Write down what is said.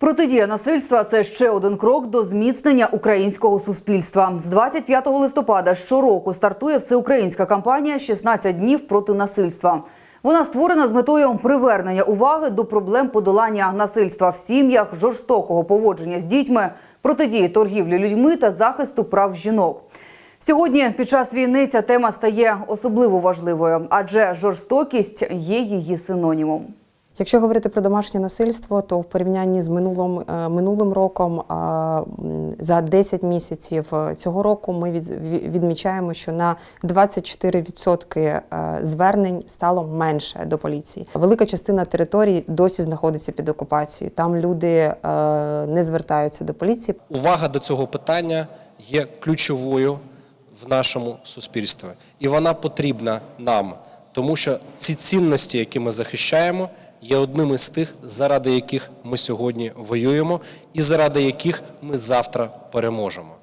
Протидія насильства це ще один крок до зміцнення українського суспільства. З 25 листопада щороку стартує всеукраїнська кампанія «16 днів проти насильства. Вона створена з метою привернення уваги до проблем подолання насильства в сім'ях, жорстокого поводження з дітьми, протидії торгівлі людьми та захисту прав жінок. Сьогодні під час війни ця тема стає особливо важливою, адже жорстокість є її синонімом. Якщо говорити про домашнє насильство, то в порівнянні з минулим, е, минулим роком за 10 місяців е, цього року ми від- відмічаємо, що на 24% е, звернень стало менше до поліції. Велика частина територій досі знаходиться під окупацією. Там люди не звертаються до поліції. увага до цього питання є ключовою в нашому суспільстві, і вона потрібна нам, тому що ці цінності, які ми захищаємо, є одним із тих, заради яких ми сьогодні воюємо, і заради яких ми завтра переможемо.